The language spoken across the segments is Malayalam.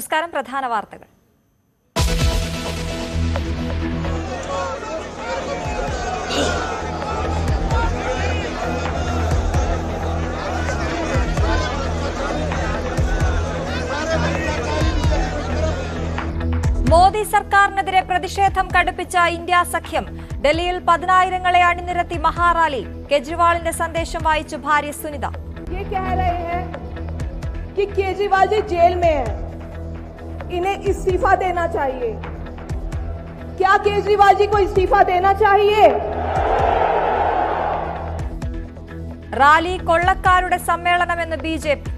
നമസ്കാരം പ്രധാന വാർത്തകൾ. മോദി സർക്കാരിനെതിരെ പ്രതിഷേധം കടുപ്പിച്ച ഇന്ത്യ സഖ്യം. ഡൽഹിയിൽ പതിനായിരങ്ങളെ അണിനിരത്തി മഹാറാലി. കെജ്രിവാളിന്റെ സന്ദേശം വായിച്ചു ഭാര്യ സുനിത. കേജ്രിവാൾ ജയിൽ മേ इन्हें इस्तीफा देना चाहिए क्या केजरीवाल जी को इस्तीफा देना चाहिए റാലി കൊള്ളക്കാരുടെ സമ്മേളനമെന്ന് ബി ജെ പി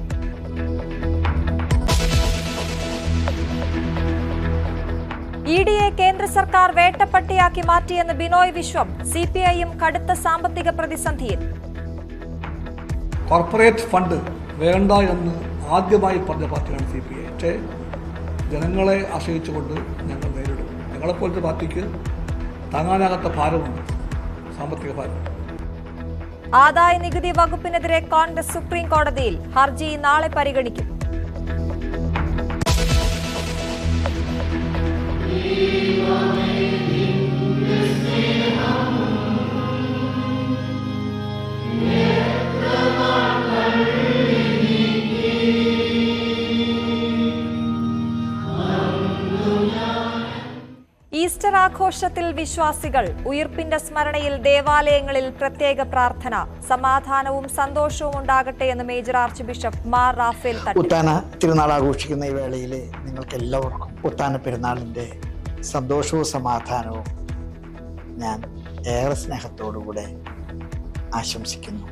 ഇ ഡിയെ കേന്ദ്ര സർക്കാർ വേട്ടപ്പട്ടിയാക്കി മാറ്റിയെന്ന് ബിനോയ് വിശ്വം സി പി ഐയും കടുത്ത സാമ്പത്തിക പ്രതിസന്ധിയിൽ കോർപ്പറേറ്റ് ഫണ്ട് വേണ്ട എന്ന് ആദ്യമായി പറഞ്ഞ പാർട്ടിയാണ് സി പി ഐ പക്ഷേ ജനങ്ങളെ ആശ്രയിച്ചുകൊണ്ട് ഞങ്ങൾ നേരിടും. ഞങ്ങളെപ്പോലത്തെ പാർട്ടിക്ക് താങ്ങാനാകാത്ത ഭാരമുണ്ട്. സാമ്പത്തിക ഭാരം. ആദായ നികുതി വകുപ്പിനെതിരെ കോൺഗ്രസ് സുപ്രീം കോടതിയിൽ ഹർജി നാളെ പരിഗണിക്കും. ഈസ്റ്റർ ആഘോഷത്തിൽ വിശ്വാസികൾ ഉയിർപ്പിന്റെ സ്മരണയിൽ ദേവാലയങ്ങളിൽ പ്രത്യേക പ്രാർത്ഥന സമാധാനവും സന്തോഷവും ഉണ്ടാകട്ടെ എന്ന് major archbishop Mar Raphael ഉത്താന തിരുനാൾ ആഘോഷിക്കുന്ന ഈ വേളയിൽ നിങ്ങൾക്ക് എല്ലാവർക്കും ഉത്താന പെരുന്നാളിന്റെ സന്തോഷവും സമാധാനവും ഞാൻ ഏറെ സ്നേഹത്തോടുകൂടെ ആശംസിക്കുന്നു.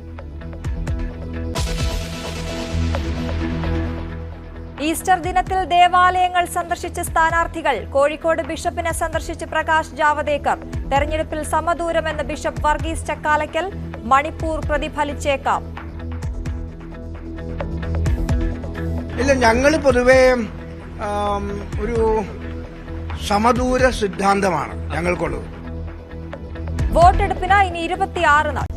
ഈസ്റ്റർ ദിനത്തിൽ ദേവാലയങ്ങൾ സന്ദർശിച്ച സ്ഥാനാർത്ഥികൾ കോഴിക്കോട് ബിഷപ്പിനെ സന്ദർശിച്ച് പ്രകാശ് ജാവദേക്കർ തെരഞ്ഞെടുപ്പിൽ സമദൂരമെന്ന് ബിഷപ്പ് വർഗീസ് ചക്കാലയ്ക്കൽ മണിപ്പൂർ പ്രതിഫലിച്ചേക്കാം. ഇല്ല ഞങ്ങൾ പൊതുവേ ഒരു സമദൂര സിദ്ധാന്തമാണ് ഞങ്ങൾക്കുള്ളത്. വോട്ടെടുപ്പിന് ഇനി ഇരുപത്തിയാറ് നാൾ.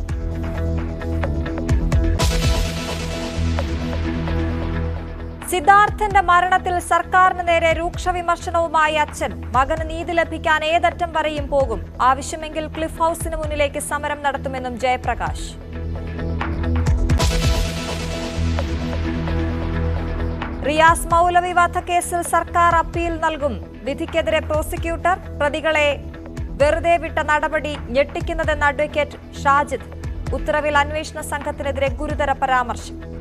സിദ്ധാർത്ഥന്റെ മരണത്തിൽ സർക്കാരിന് നേരെ രൂക്ഷ വിമർശനവുമായി അച്ഛൻ. മകന് നീതി ലഭിക്കാൻ ഏതറ്റം വരെയും പോകും. ആവശ്യമെങ്കിൽ ക്ലിഫ് ഹൌസിന് മുന്നിലേക്ക് സമരം നടത്തുമെന്നും ജയപ്രകാശ്. റിയാസ് മൗലവി വധക്കേസിൽ സർക്കാർ അപ്പീൽ നൽകും. വിധിക്കെതിരെ പ്രോസിക്യൂട്ടർ പ്രതികളെ വെറുതെ വിട്ട നടപടി ഞെട്ടിക്കുന്നതെന്ന് അഡ്വക്കേറ്റ് ഷാജിദ്. ഉത്തരവിൽ അന്വേഷണ സംഘത്തിനെതിരെ ഗുരുതര പരാമർശം.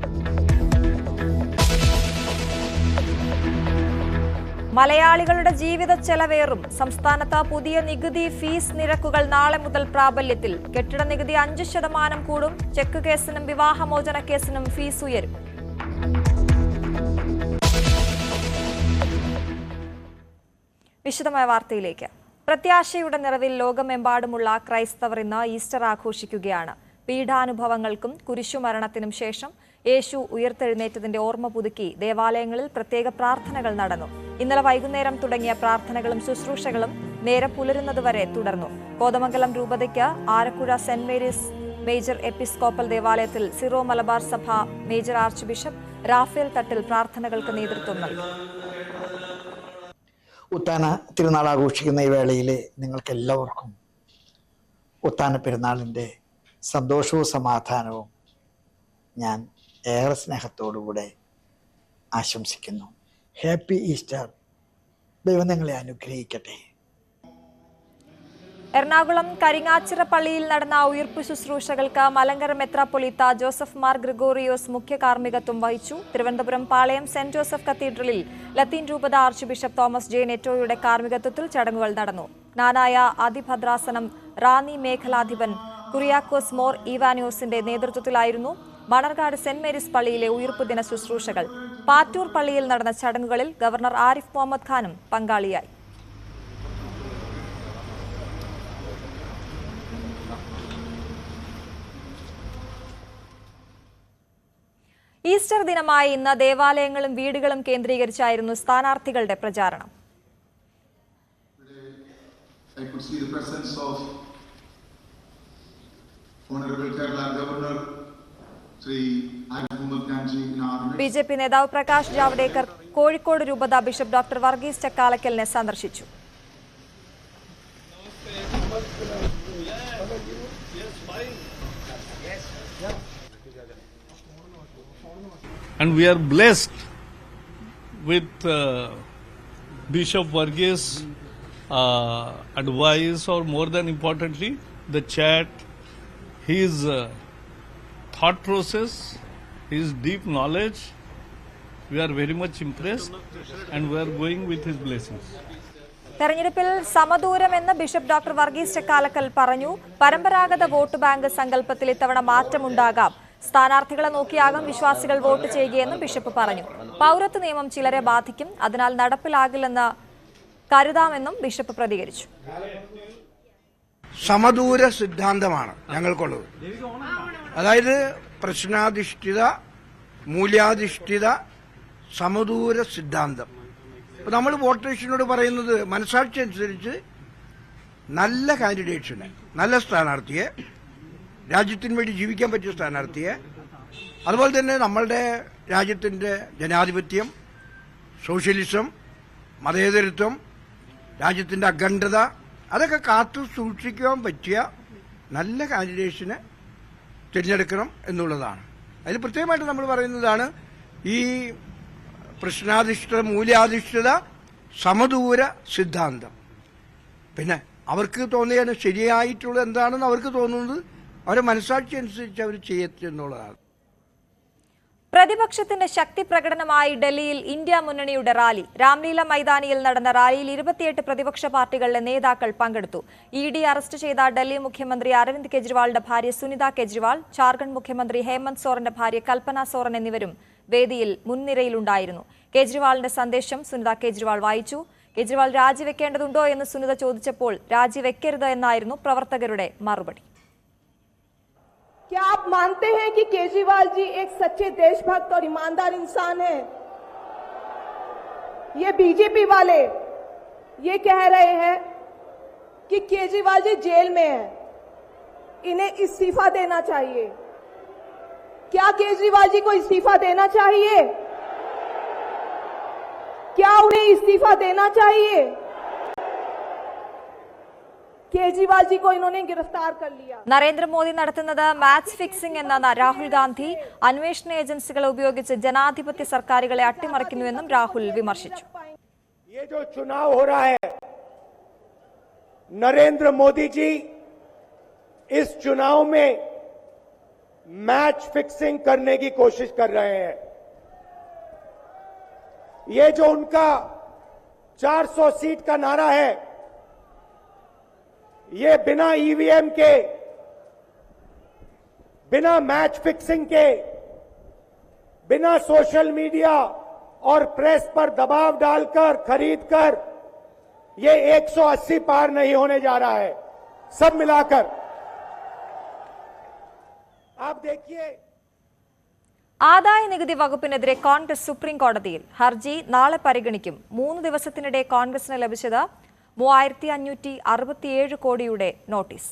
മലയാളികളുടെ ജീവിത ചെലവേറും. സംസ്ഥാനത്ത് പുതിയ നികുതി ഫീസ് നിരക്കുകൾ നാളെ മുതൽ പ്രാബല്യത്തിൽ. കെട്ടിട നികുതി അഞ്ച് ശതമാനം കൂടും. ചെക്ക് കേസിനും വിവാഹമോചന കേസിനും ഫീസ് ഉയരും. വിശദമായ വാർത്തയിലേക്ക്. പ്രത്യാശയുടെ നിറവിൽ ലോകമെമ്പാടുമുള്ള ക്രൈസ്തവർ ഇന്ന് ഈസ്റ്റർ ആഘോഷിക്കുകയാണ്. പീഡാനുഭവങ്ങൾക്കും കുരിശുമരണത്തിനും ശേഷം യേശു ഉയർത്തെഴുന്നേറ്റതിന്റെ ഓർമ്മ പുതുക്കി ദേവാലയങ്ങളിൽ പ്രത്യേക പ്രാർത്ഥനകൾ നടന്നു. ഇന്നലെ വൈകുന്നേരം തുടങ്ങിയ പ്രാർത്ഥനകളും ശുശ്രൂഷകളും നേരെ പുലരുന്നതുവരെ തുടർന്നു. Kothamangalam രൂപതയ്ക്ക് Arakuzha saint Mary's major episcopal ദേവാലയത്തിൽ സിറോ മലബാർ സഭ major archbishop Rafale Thattil പ്രാർത്ഥനകൾക്ക് നേതൃത്വം നൽകി. ഉത്താന തിരുനാൾ ആഘോഷിക്കുന്ന ഈ വേളയിൽ നിങ്ങൾക്ക് എല്ലാവർക്കും ഉത്താന പെരുന്നാളിന്റെ സന്തോഷവും സമാധാനവും ഞാൻ ഏറെ സ്നേഹത്തോടുകൂടെ ആശംസിക്കുന്നു. ഹാപ്പി ഈസ്റ്റർ ദൈവം നിങ്ങളെ അനുഗ്രഹിക്കട്ടെ. എറണാകുളം കരിങ്ങാച്ചിറ പള്ളിയിൽ നടന്ന ഉയർപ്പ് ശുശ്രൂഷകൾക്ക് മലങ്കര മെത്രാപ്പൊലീത്ത ജോസഫ് മാർ ഗ്രിഗോറിയോസ് മുഖ്യ കാർമ്മികത്വം വഹിച്ചു. തിരുവനന്തപുരം പാളയം സെന്റ് ജോസഫ് കത്തീഡ്രലിൽ ലത്തീൻ രൂപത ആർച്ച് ബിഷപ്പ് തോമസ് ജെ നെറ്റോയുടെ കാർമ്മികത്വത്തിൽ ചടങ്ങുകൾ നടന്നു. നാനായ അതിഭദ്രാസനം റാന്നി മേഖലാധിപൻ കുറിയാക്കോസ് മോർ ഇവാനിയോസിന്റെ നേതൃത്വത്തിലായിരുന്നു മണർകാട് സെന്റ് മേരീസ് പള്ളിയിലെ ഉയർപ്പ് ദിന ശുശ്രൂഷകൾ. പാറ്റൂർ പള്ളിയിൽ നടന്ന ചടങ്ങുകളിൽ ഗവർണർ ആരിഫ് മുഹമ്മദ് ഖാനും പങ്കാളിയായി. ഈസ്റ്റർ ദിനമായ ഇന്ന് ദേവാലയങ്ങളും വീടുകളും കേന്ദ്രീകരിച്ചായിരുന്നു സ്ഥാനാർത്ഥികളുടെ പ്രചാരണം. I ബി ജെ പി നേതാവ് പ്രകാശ് ജാവ്ദേക്കർ കോഴിക്കോട് രൂപത ബിഷപ്പ് ഡോക്ടർ വർഗീസ് ചക്കാലക്കലിനെ സന്ദർശിച്ചു and we are blessed with uh, Bishop Varghese uh, advice, or more than importantly, the chat, his uh, thought process, his deep knowledge. We are very much impressed, and we are going with his blessings. തെരഞ്ഞെടുപ്പിൽ സമദൂരമെന്ന് ബിഷപ്പ് ഡോക്ടർ വർഗീസ് ചക്കാലക്കൽ പറഞ്ഞു പരമ്പരാഗത വോട്ട് ബാങ്ക് സങ്കല്പത്തിൽ ഇത്തവണ മാറ്റമുണ്ടാകാം സ്ഥാനാർത്ഥികളെ നോക്കിയാകും വിശ്വാസികൾ വോട്ട് ചെയ്യുകയെന്നും ബിഷപ്പ് പറഞ്ഞു പൗരത്വ നിയമം ചിലരെ ബാധിക്കും അതിനാൽ നടപ്പിലാകില്ലെന്ന് കരുതാമെന്നും ബിഷപ്പ് പ്രതികരിച്ചു സമദൂര സിദ്ധാന്തമാണ് ഞങ്ങൾക്കുള്ളത് അതായത് പ്രശ്നാധിഷ്ഠിത മൂല്യാധിഷ്ഠിത സമദൂര സിദ്ധാന്തം. ഇപ്പൊ നമ്മൾ വോട്ടേഴ്സിനോട് പറയുന്നത് മനസാക്ഷി അനുസരിച്ച് നല്ല കാൻഡിഡേറ്റ്സിനെ നല്ല സ്ഥാനാർത്ഥിയെ രാജ്യത്തിന് വേണ്ടി ജീവിക്കാൻ പറ്റിയ സ്ഥാനാർത്ഥിയെ അതുപോലെ തന്നെ നമ്മളുടെ രാജ്യത്തിന്റെ ജനാധിപത്യം സോഷ്യലിസം മതേതരത്വം രാജ്യത്തിന്റെ അഖണ്ഡത അതൊക്കെ കാത്തു സൂക്ഷിക്കാൻ പറ്റിയ നല്ല കാൻഡിഡേറ്റ്സിനെ തിരഞ്ഞെടുക്കണം എന്നുള്ളതാണ്. അതിൽ പ്രത്യേകമായിട്ട് നമ്മൾ പറയുന്നതാണ് ഈ പ്രശ്നാധിഷ്ഠിത മൂല്യാധിഷ്ഠിത സമദൂര സിദ്ധാന്തം. പിന്നെ അവർക്ക് തോന്നിയാണ് ശരിയായിട്ടുള്ള എന്താണെന്ന് അവർക്ക് തോന്നുന്നത് അവരെ മനസാക്ഷി അനുസരിച്ച് അവർ ചെയ്യത്തുന്നുള്ളതാണ് പ്രതിപക്ഷത്തിന്റെ ശക്തി പ്രകടനമായി ഡൽഹിയിൽ ഇന്ത്യ മുന്നണിയുടെ റാലി. രാംലീല മൈതാനിയിൽ നടന്ന റാലിയിൽ ഇരുപത്തിയെട്ട് പ്രതിപക്ഷ പാർട്ടികളിലെ നേതാക്കൾ പങ്കെടുത്തു. ഇ ഡി അറസ്റ്റ് ചെയ്ത ഡൽഹി മുഖ്യമന്ത്രി അരവിന്ദ് കെജ്രിവാളിന്റെ ഭാര്യ സുനിത കെജ്രിവാൾ ജാർഖണ്ഡ് മുഖ്യമന്ത്രി ഹേമന്ത് സോറന്റെ ഭാര്യ കൽപ്പന സോറൻ എന്നിവരും വേദിയിൽ മുൻനിരയിലുണ്ടായിരുന്നു. കെജ്രിവാളിന്റെ സന്ദേശം സുനിത കെജ്രിവാൾ വായിച്ചു. കെജ്രിവാൾ രാജിവെക്കേണ്ടതുണ്ടോ എന്ന് സുനിത ചോദിച്ചപ്പോൾ രാജിവെക്കരുത് എന്നായിരുന്നു പ്രവർത്തകരുടെ മറുപടി. क्या आप मानते हैं कि केजरीवाल जी एक सच्चे देशभक्त और ईमानदार इंसान हैं? ये बीजेपी वाले ये कह रहे हैं कि केजरीवाल जी जेल में है। इन्हें इस्तीफा देना चाहिए। क्या केजरीवाल जी को इस्तीफा देना चाहिए? क्या उन्हें इस्तीफा देना चाहिए? केजरीवाल जी को इन्होंने गिरफ्तार कर लिया നരേന്ദ്രമോദി നടത്തുന്നത് മാച്ച് ഫിക്സിംഗ് എന്ന രാഹുൽ ഗാന്ധി അന്വേഷണ ഏജൻസികളെ ഉപയോഗിച്ച് ജനാധിപത്യ സർക്കാരുകളെ അട്ടിമറിക്കുന്നുവെന്നും രാഹുൽ വിമർശിച്ചു ये जो चुनाव हो रहा है नरेंद्र मोदी जी इस चुनाव में मैच फिक्सिंग करने की कोशिश कर रहे हैं ये जो उनका 400 सीट का नारा है ये बिना ईवीएम के बिना मैच फिक्सिंग के बिना सोशल मीडिया और प्रेस पर दबाव डालकर खरीदकर ये 180 पार नहीं होने जा रहा है सब मिलाकर आप देखिए ആദായ നികുതി വകുപ്പിനെതിരെ കോൺഗ്രസ് സുപ്രീം കോടതിയിൽ ഹർജി നാളെ പരിഗണിക്കും മൂന്ന് ദിവസത്തിനിടെ കോൺഗ്രസിന് ലഭിച്ചത് മൂവായിരത്തി അഞ്ഞൂറ്റി അറുപത്തിയേഴ് കോടിയുടെ നോട്ടീസ്.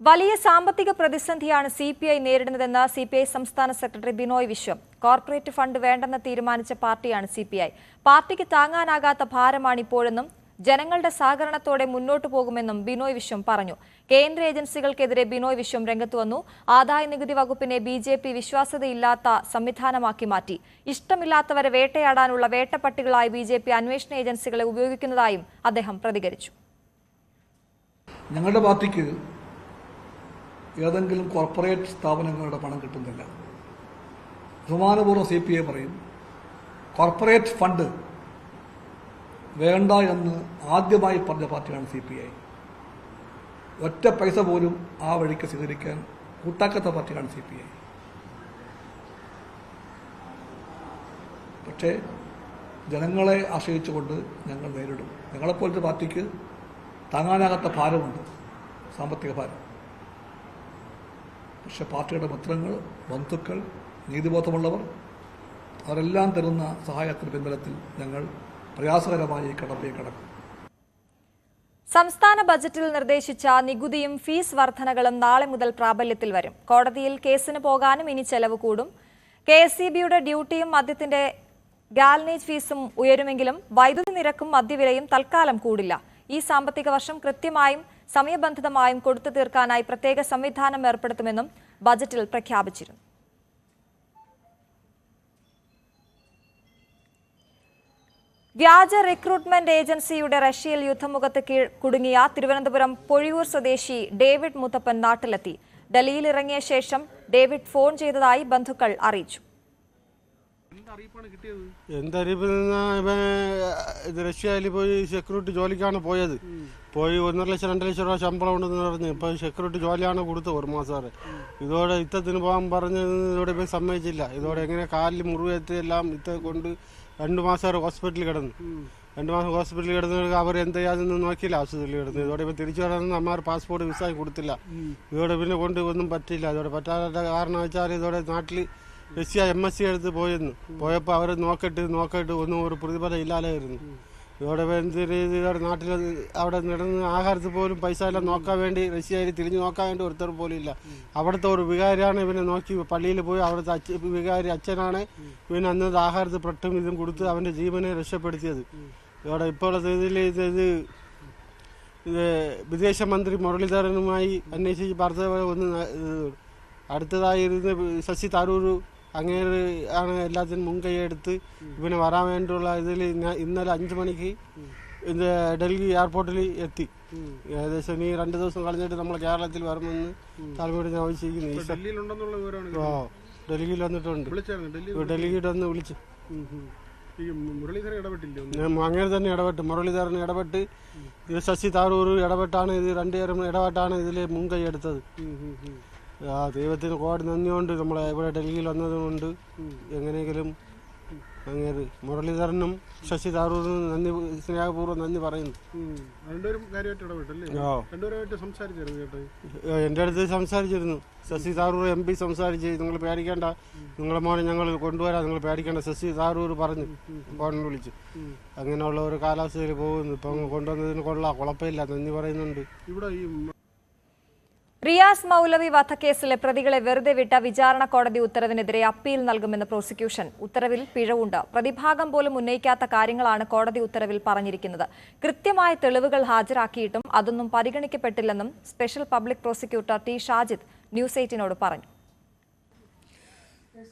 വലിയ സാമ്പത്തിക പ്രതിസന്ധിയാണ് സി പി ഐ നേരിടുന്നതെന്ന് സി പി ഐ സംസ്ഥാന secretary Binoy Viswam. Corporate fund വേണ്ടെന്ന് തീരുമാനിച്ച പാർട്ടിയാണ് സി പി ഐ. പാർട്ടിക്ക് താങ്ങാനാകാത്ത ഭാരമാണ് ഇപ്പോഴെന്നും ജനങ്ങളുടെ സഹകരണത്തോടെ മുന്നോട്ടു പോകുമെന്നും ബിനോയ് വിശ്വം പറഞ്ഞു. കേന്ദ്ര ഏജൻസികൾക്കെതിരെ ബിനോയ് വിശ്വം രംഗത്തുവന്നു ആദായ നികുതി വകുപ്പിനെ ബി ജെ പി വിശ്വാസ്യതയില്ലാത്ത സംവിധാനമാക്കി മാറ്റി. ഇഷ്ടമില്ലാത്തവരെ വേട്ടയാടാനുള്ള വേട്ടപ്പട്ടികളായി ബി ജെ പി അന്വേഷണ ഏജൻസികളെ ഉപയോഗിക്കുന്നതായും അദ്ദേഹം പ്രതികരിച്ചു. ഞങ്ങളുടെ പാർട്ടിക്ക് ഏതെങ്കിലും കോർപ്പറേറ്റ് സ്ഥാപനങ്ങളുടെ പണം കിട്ടുന്നില്ല. ബഹുമാനപൂർവം സി പി ഐ പറയും കോർപ്പറേറ്റ് ഫണ്ട് വേണ്ട എന്ന് ആദ്യമായി പറഞ്ഞ പാർട്ടിയാണ് സി പി ഐ ഒറ്റ പൈസ പോലും ആ വഴിക്ക് സ്വീകരിക്കാൻ കൂട്ടാക്കാത്ത പാർട്ടിയാണ് സി പി ഐ പക്ഷേ ജനങ്ങളെ ആശ്രയിച്ചുകൊണ്ട് ഞങ്ങൾ നേരിടും. ഞങ്ങളെപ്പോലത്തെ പാർട്ടിക്ക് താങ്ങാനാകാത്ത ഭാരമുണ്ട്. സാമ്പത്തിക ഭാരം. പക്ഷെ പാർട്ടിയുടെ മിത്രങ്ങൾ ബന്ധുക്കൾ നീതിബോധമുള്ളവർ അവരെല്ലാം തരുന്ന സഹായത്തിന് പിൻബലത്തിൽ ഞങ്ങൾ പ്രയാസകരമായി ഈ കടമ്പയെ കടക്കും. സംസ്ഥാന ബജറ്റിൽ നിർദ്ദേശിച്ച നികുതിയും ഫീസ് വർധനകളും നാളെ മുതൽ പ്രാബല്യത്തിൽ വരും. കോടതിയിൽ കേസിന് പോകാനും ഇനി ചെലവ് കൂടും. കെ എസ് സി ബിയുടെ ഡ്യൂട്ടിയും മദ്യത്തിന്റെ ഗാൽനേജ് ഫീസും ഉയരുമെങ്കിലും വൈദ്യുതി നിരക്കും മദ്യവിലയും തൽക്കാലം കൂടില്ല. ഈ സാമ്പത്തിക വർഷം കൃത്യമായും സമയബന്ധിതമായും കൊടുത്തു തീർക്കാനായി പ്രത്യേക സംവിധാനം ഏർപ്പെടുത്തുമെന്നും ബജറ്റിൽ പ്രഖ്യാപിച്ചിരുന്നു. വ്യാജ റിക്രൂട്ട്മെന്റ് ഏജൻസിയുടെ റഷ്യയിൽ യുദ്ധമുഖത്ത് കുടുങ്ങിയ തിരുവനന്തപുരം പൊഴിയൂർ സ്വദേശി ഡേവിഡ് മുത്തപ്പൻ നാട്ടിലെത്തി. ഡൽഹിയിൽ ഇറങ്ങിയ ശേഷം ഡേവിഡ് ഫോൺ ചെയ്തതായി ബന്ധുക്കൾ അറിയിച്ചു. റഷ്യയിൽ പോയി സെക്യൂരിറ്റി ജോലിക്കാണ് പോയത്. പോയി ഒന്നര ലക്ഷം രണ്ട് ലക്ഷം രൂപ ശമ്പളം ഉണ്ടെന്ന് പറഞ്ഞ് ഇപ്പൊ സെക്യൂരിറ്റി ജോലിയാണ് കൊടുത്തത് ഒരു മാസം ഇതോടെ ഇത്തത്തിന് പോകാൻ പറഞ്ഞ് ഇതോടെ ഇപ്പം സമ്മതിച്ചില്ല. ഇതോടെ എങ്ങനെ കാലിൽ മുറിവേറ്റ് എല്ലാം ഇത്ത കൊണ്ട് രണ്ട് മാസം അവർ ഹോസ്പിറ്റലിൽ കിടന്നു. രണ്ടു മാസം ഹോസ്പിറ്റലിൽ കിടന്ന് അവർ എന്ത് ചെയ്യാതെന്ന് നോക്കിയില്ല ആശുപത്രിയിൽ കിടന്നു. ഇതോടെ ഇപ്പം തിരിച്ചു വരാനൊന്നും അമ്മാർ പാസ്പോർട്ട് വിസ കൊടുത്തില്ല. ഇതോടെ പിന്നെ കൊണ്ട് ഒന്നും പറ്റില്ല ഇതോടെ പറ്റാത്ത കാരണം വെച്ചാൽ ഇതോടെ നാട്ടിൽ S C M S C എടുത്ത് പോയിരുന്നു പോയപ്പോൾ അവർ നോക്കിട്ട് നോക്കിട്ട് ഒന്നും ഒരു പ്രതിഫലം ഇല്ലാതായിരുന്നു. ഇവിടെ ഇവിടെ നാട്ടിൽ അവിടെ നടന്ന് ആഹാരത്തിൽ പോലും പൈസ എല്ലാം നോക്കാൻ വേണ്ടി റഷ്യയിൽ തിരിഞ്ഞു നോക്കാൻ വേണ്ടി ഒരുത്തർ പോലും ഇല്ല. അവിടുത്തെ ഒരു വികാരിയാണ് ഇവനെ നോക്കി പള്ളിയിൽ പോയി അവിടുത്തെ അച്ഛ വികാരി അച്ഛനാണ് പിന്നെ അന്നത് ആഹാരത്തിൽ പ്രട്ടും ഇതും കൊടുത്ത് അവന്റെ ജീവനെ രക്ഷപ്പെടുത്തിയത്. ഇവിടെ ഇപ്പോഴത്തെ ഇതിൽ ഇത് ഇത് വിദേശമന്ത്രി മുരളീധരനുമായി അന്വേഷിച്ച് പറഞ്ഞ ഒന്ന് അടുത്തതായിരുന്നു ശശി തരൂർ അങ്ങേര് ആണ് എല്ലാത്തിനും മുൻകൈയെടുത്ത് ഇവന് വരാൻ വേണ്ടിയുള്ള ഇതിൽ ഇന്നലെ അഞ്ച് മണിക്ക് ഇത് ഡൽഹി എയർപോർട്ടിൽ എത്തി. ഏകദേശം ഈ രണ്ട് ദിവസം കളഞ്ഞിട്ട് നമ്മൾ കേരളത്തിൽ വരുമെന്ന് തലമുറ ഞാൻ ആവശ്യിക്കുന്നു ഓ ഡൽഹിയിൽ വന്നിട്ടുണ്ട്. ഡൽഹിയിൽ വന്ന് വിളിച്ചു. അങ്ങനെ തന്നെ ഇടപെട്ട് മുരളീധരൻ ഇടപെട്ട്. ഇത് ശശി താരൂർ ഇടപെട്ടാണ് ഇത് രണ്ടുപേരും ഇടപെട്ടാണ് ഇതിൽ മുൻകൈ എടുത്തത്. ആ ദൈവത്തിന് ഒരുപാട് നന്ദിയുണ്ട്. നമ്മളെ ഇവിടെ ഡൽഹിയിൽ വന്നതുകൊണ്ട് എങ്ങനെയെങ്കിലും അങ്ങനെ മുരളീധരനും ശശി താരൂരിനും നന്ദി സ്നേഹപൂർവം നന്ദി പറയുന്നു. എന്റെ അടുത്ത് സംസാരിച്ചിരുന്നു. ശശി താരൂർ എം പി സംസാരിച്ച് നിങ്ങൾ പേടിക്കേണ്ട. നിങ്ങളെ മോനെ ഞങ്ങൾ കൊണ്ടുവരാം. നിങ്ങൾ പേടിക്കേണ്ട. ശശി താരൂർ പറഞ്ഞു. ഫോണിൽ വിളിച്ച്. അങ്ങനെയുള്ള ഒരു കാലാവസ്ഥയിൽ പോകുന്നു. ഇപ്പം കൊണ്ടുവന്നതിന് കൊള്ളാം. കുഴപ്പമില്ല. നന്ദി പറയുന്നുണ്ട്. ഇവിടെ ഈ റിയാസ് മൗലവി വധക്കേസിലെ പ്രതികളെ വെറുതെ വിട്ട വിചാരണ കോടതി ഉത്തരവിനെതിരെ അപ്പീൽ നൽകുമെന്ന് പ്രോസിക്യൂഷൻ. ഉത്തരവിൽ പിഴവുണ്ട്. പ്രതിഭാഗം പോലും ഉന്നയിക്കാത്ത കാര്യങ്ങളാണ് കോടതി ഉത്തരവിൽ പറഞ്ഞിരിക്കുന്നത്. കൃത്യമായ തെളിവുകൾ ഹാജരാക്കിയിട്ടും അതൊന്നും പരിഗണിക്കപ്പെട്ടില്ലെന്നും special public prosecutor T. Shajid news എയ്റ്റിനോട് പറഞ്ഞു.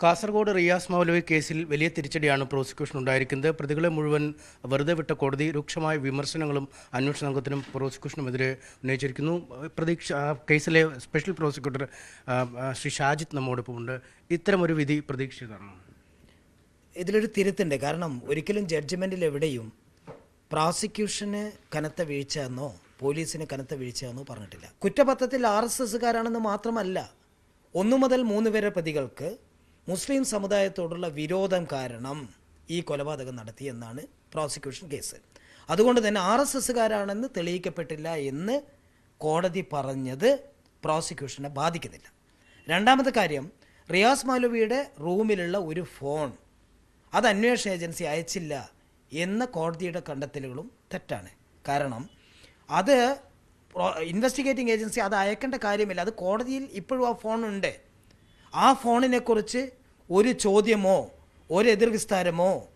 കാസർഗോഡ് റിയാസ് മൗലവി കേസിൽ വലിയ തിരിച്ചടിയാണ് പ്രോസിക്യൂഷൻ ഉണ്ടായിരിക്കുന്നത്. പ്രതികളെ മുഴുവൻ വെറുതെ വിട്ട കോടതി രൂക്ഷമായ വിമർശനങ്ങളും അന്വേഷണ സംഘത്തിനും പ്രോസിക്യൂഷനുമെതിരെ ഉന്നയിച്ചിരിക്കുന്നു. പ്രതീക്ഷ കേസിലെ സ്പെഷ്യൽ പ്രോസിക്യൂട്ടർ ശ്രീ ഷാജിത്ത് നമ്മോടൊപ്പം ഉണ്ട്. ഇത്തരമൊരു വിധി പ്രതീക്ഷിച്ചതാണ് ഇതിലൊരു തിരുത്തുണ്ട്. കാരണം ഒരിക്കലും ജഡ്ജ്മെന്റിൽ എവിടെയും പ്രോസിക്യൂഷന് കനത്ത വീഴ്ച എന്നോ പോലീസിന് കനത്ത വീഴ്ച എന്നോ പറഞ്ഞിട്ടില്ല. കുറ്റപത്രത്തിൽ ആർ എസ് എസ്സുകാരാണെന്ന് മാത്രമല്ല ഒന്നു മുതൽ മൂന്ന് വരെ പ്രതികൾക്ക് മുസ്ലിം സമുദായത്തോടുള്ള വിരോധം കാരണം ഈ കൊലപാതകം നടത്തി എന്നാണ് പ്രോസിക്യൂഷൻ കേസ്. അതുകൊണ്ട് തന്നെ ആർ എസ് എസ്സുകാരാണെന്ന് തെളിയിക്കപ്പെട്ടില്ല എന്ന് കോടതി പറഞ്ഞത് പ്രോസിക്യൂഷനെ ബാധിക്കുന്നില്ല. രണ്ടാമത്തെ കാര്യം റിയാസ് മൗലവിയുടെ റൂമിലുള്ള ഒരു ഫോൺ അത് അന്വേഷണ ഏജൻസി അയച്ചില്ല എന്ന കോടതിയുടെ കണ്ടെത്തലുകളും തെറ്റാണ്. കാരണം അത് ഇൻവെസ്റ്റിഗേറ്റിംഗ് ഏജൻസി അത് അയക്കേണ്ട കാര്യമില്ല. അത് കോടതിയിൽ ഇപ്പോഴും ആ ഫോൺ ഉണ്ട്. ആ ഫോണിനെക്കുറിച്ച് ഒരു ചോദ്യമോ ഒരു എതിർവിസ്താരമോ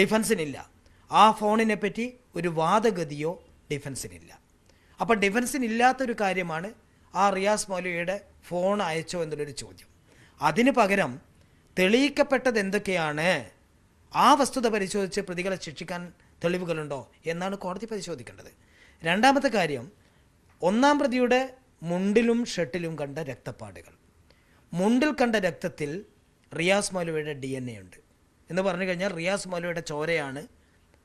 ഡിഫൻസിനില്ല. ആ ഫോണിനെ പറ്റി ഒരു വാദഗതിയോ ഡിഫൻസിനില്ല. അപ്പം ഡിഫൻസിനില്ലാത്തൊരു കാര്യമാണ് ആ റിയാസ് മൗലവിയുടെ ഫോൺ അയച്ചോ എന്നുള്ളൊരു ചോദ്യം. അതിന് പകരം തെളിയിക്കപ്പെട്ടത് എന്തൊക്കെയാണ്? ആ വസ്തുത പരിശോധിച്ച് പ്രതികളെ ശിക്ഷിക്കാൻ തെളിവുകളുണ്ടോ എന്നാണ് കോടതി പരിശോധിക്കേണ്ടത്. രണ്ടാമത്തെ കാര്യം ഒന്നാം പ്രതിയുടെ മുണ്ടിലും ഷർട്ടിലും കണ്ട രക്തപ്പാടുകൾ. മുണ്ടിൽ കണ്ട രക്തത്തിൽ റിയാസ് മൗലവിയുടെ ഡി എൻ എ ഉണ്ട്. എന്ന് പറഞ്ഞു കഴിഞ്ഞാൽ റിയാസ് മൗലവിയുടെ ചോരയാണ്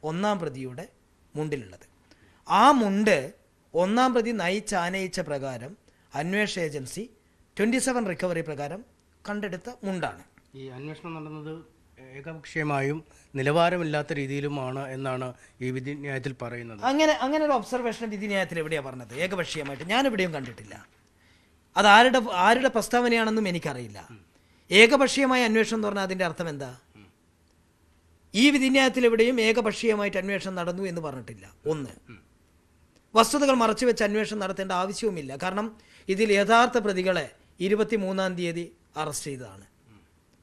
ഒന്നാം പ്രതിയുടെ മുണ്ടിലുള്ളത്. ആ മുണ്ട് ഒന്നാം പ്രതി നയിച്ചാനയിച്ച പ്രകാരം അന്വേഷണ ഏജൻസി ട്വന്റി സെവൻ റിക്കവറി പ്രകാരം കണ്ടെടുത്ത മുണ്ടാണ്. ഈ അന്വേഷണം നടന്നത് ഏകപക്ഷീയമായും നിലവാരമില്ലാത്ത രീതിയിലുമാണ് എന്നാണ് ഈ വിധിന്യായത്തിൽ പറയുന്നത്. അങ്ങനെ അങ്ങനെ ഒരു ഒബ്സർവേഷൻ വിധിന്യായത്തിൽ എവിടെയാണ് പറഞ്ഞത്? ഏകപക്ഷീയമായിട്ട് ഞാൻ എവിടെയും കണ്ടിട്ടില്ല. അത് ആരുടെ ആരുടെ പ്രസ്താവനയാണെന്നും എനിക്കറിയില്ല. ഏകപക്ഷീയമായ അന്വേഷണം എന്ന് പറഞ്ഞാൽ അതിന്റെ അർത്ഥം എന്താ? ഈ വിധിന്യായത്തിൽ എവിടെയും ഏകപക്ഷീയമായിട്ട് അന്വേഷണം നടന്നു എന്ന് പറഞ്ഞിട്ടില്ല. ഒന്ന്. വസ്തുതകൾ മറച്ചു വെച്ച് അന്വേഷണം നടത്തേണ്ട ആവശ്യവുമില്ല. കാരണം ഇതിൽ യഥാർത്ഥ പ്രതികളെ ഇരുപത്തി മൂന്നാം തീയതി അറസ്റ്റ് ചെയ്തതാണ്.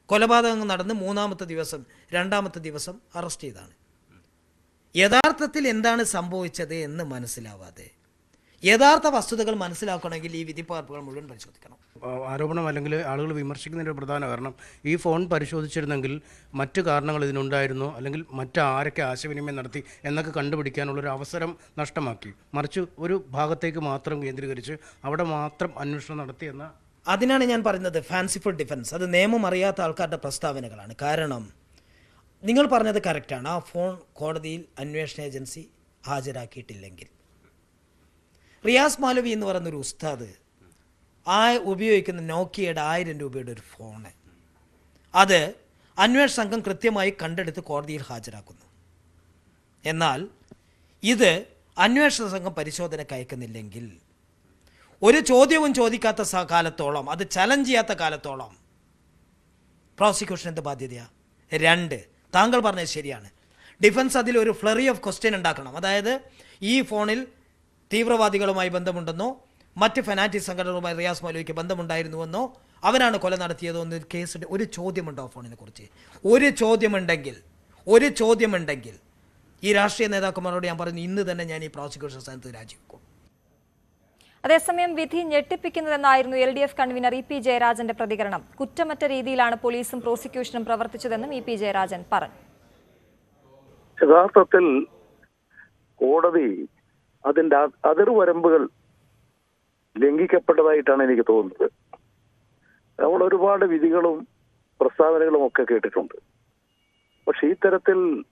കൊലപാതകങ്ങൾ നടന്ന് മൂന്നാമത്തെ ദിവസം രണ്ടാമത്തെ ദിവസം അറസ്റ്റ് ചെയ്താണ് യഥാർത്ഥത്തിൽ എന്താണ് സംഭവിച്ചത് എന്ന് മനസ്സിലാവാതെ യഥാർത്ഥ വസ്തുതകൾ മനസ്സിലാക്കണമെങ്കിൽ ഈ വിധിപ്പകർപ്പുകൾ മുഴുവൻ പരിശോധിക്കണം. ആരോപണം അല്ലെങ്കിൽ ആളുകൾ വിമർശിക്കുന്നതിന്റെ പ്രധാന കാരണം ഈ ഫോൺ പരിശോധിച്ചിരുന്നെങ്കിൽ മറ്റു കാരണങ്ങൾ ഇതിനുണ്ടായിരുന്നു അല്ലെങ്കിൽ മറ്റാരൊക്കെ ആശയവിനിമയം നടത്തി എന്നൊക്കെ കണ്ടുപിടിക്കാനുള്ളൊരു അവസരം നഷ്ടമാക്കി. മറിച്ച് ഒരു ഭാഗത്തേക്ക് മാത്രം കേന്ദ്രീകരിച്ച് അവിടെ മാത്രം അന്വേഷണം നടത്തി എന്ന അതിനാണ് ഞാൻ പറയുന്നത് ഫാൻസിഫുൾ ഡിഫൻസ് അത് നിയമം അറിയാത്ത ആൾക്കാരുടെ പ്രസ്താവനകളാണ്. കാരണം നിങ്ങൾ പറഞ്ഞത് കറക്റ്റാണ് ആ ഫോൺ കോടതിയിൽ അന്വേഷണ ഏജൻസി ഹാജരാക്കിയിട്ടില്ലെങ്കിൽ. റിയാസ് മാലവി എന്ന് പറയുന്ന ഒരു ഉസ്താദ് ആ ഉപയോഗിക്കുന്ന നോക്കിയയുടെ ആയിരം രൂപയുടെ ഒരു ഫോണ്. അത് അന്വേഷണ സംഘം കൃത്യമായി കണ്ടെടുത്ത് കോടതിയിൽ ഹാജരാക്കുന്നു. എന്നാൽ ഇത് അന്വേഷണ സംഘം പരിശോധനയ്ക്ക് അയക്കുന്നില്ലെങ്കിൽ ഒരു ചോദ്യവും ചോദിക്കാത്ത കാലത്തോളം അത് ചലഞ്ച് ചെയ്യാത്ത കാലത്തോളം പ്രോസിക്യൂഷൻ എന്ത് ബാധ്യതയാണ് രണ്ട് താങ്കൾ പറഞ്ഞത് ശരിയാണ്. ഡിഫൻസ് അതിൽ ഒരു ഫ്ലറി ഓഫ് ക്വസ്റ്റ്യൻ ഉണ്ടാക്കണം. അതായത് ഈ ഫോണിൽ തീവ്രവാദികളുമായി ബന്ധമുണ്ടെന്നോ മറ്റ് ഫനാറ്റിക് സംഘടനകളുമായി റിയാസ് മൗലവിക്ക് ബന്ധമുണ്ടായിരുന്നുവെന്നോ അവനാണ് കൊല നടത്തിയതോ എന്നൊരു കേസിന്റെ ഒരു ചോദ്യമുണ്ടോ ഫോണിനെ കുറിച്ച്? ഒരു ചോദ്യമുണ്ടെങ്കിൽ ഒരു ചോദ്യമുണ്ടെങ്കിൽ ഈ രാഷ്ട്രീയ നേതാക്കന്മാരോട് ഞാൻ പറയുന്നു ഇന്ന് തന്നെ ഞാൻ ഈ പ്രോസിക്യൂഷൻ സ്ഥാനത്ത് രാജിവെക്കും. അതേസമയം വിധി ഞെട്ടിപ്പിക്കുന്നതെന്നായിരുന്നു L D F convener E P ജയരാജന്റെ പ്രതികരണം. കുറ്റമറ്റ രീതിയിലാണ് പോലീസും പ്രോസിക്യൂഷനും പ്രവർത്തിച്ചതെന്നും ഇ പി ജയരാജൻ പറഞ്ഞു. യഥാർത്ഥത്തിൽ കോടതി അതിന്റെ അതിർവരമ്പുകൾ ലംഘിക്കപ്പെട്ടതായിട്ടാണ് എനിക്ക് തോന്നുന്നത്. നമ്മൾ ഒരുപാട് വിധികളും പ്രസ്താവനകളും ഒക്കെ കേട്ടിട്ടുണ്ട്. പക്ഷെ ഈ തരത്തിൽ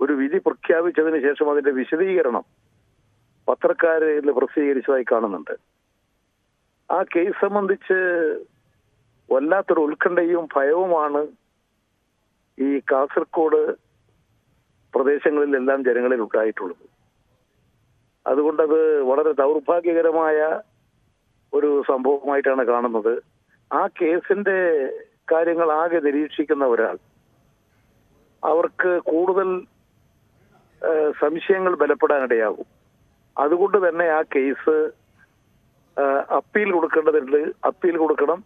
ഒരു വിധി പ്രഖ്യാപിച്ചതിന് ശേഷം അതിന്റെ വിശദീകരണം പത്രക്കാരിൽ പ്രസിദ്ധീകരിച്ചതായി കാണുന്നുണ്ട്. ആ കേസ് സംബന്ധിച്ച് വല്ലാത്തൊരു ഉത്കണ്ഠയും ഭയവുമാണ് ഈ കാസർഗോഡ് പ്രദേശങ്ങളിലെല്ലാം ജനങ്ങളിൽ ഉണ്ടായിട്ടുള്ളത്. അതുകൊണ്ടത് വളരെ ദൗർഭാഗ്യകരമായ ഒരു സംഭവമായിട്ടാണ് കാണുന്നത്. ആ കേസിന്റെ കാര്യങ്ങൾ ആകെ നിരീക്ഷിക്കുന്ന ഒരാൾ അവർക്ക് കൂടുതൽ സംശയങ്ങൾ ബലപ്പെടാനിടയാകും. അതുകൊണ്ട് തന്നെ ആ കേസ് അപ്പീൽ കൊടുക്കേണ്ടതുണ്ട്. അപ്പീൽ കൊടുക്കണം.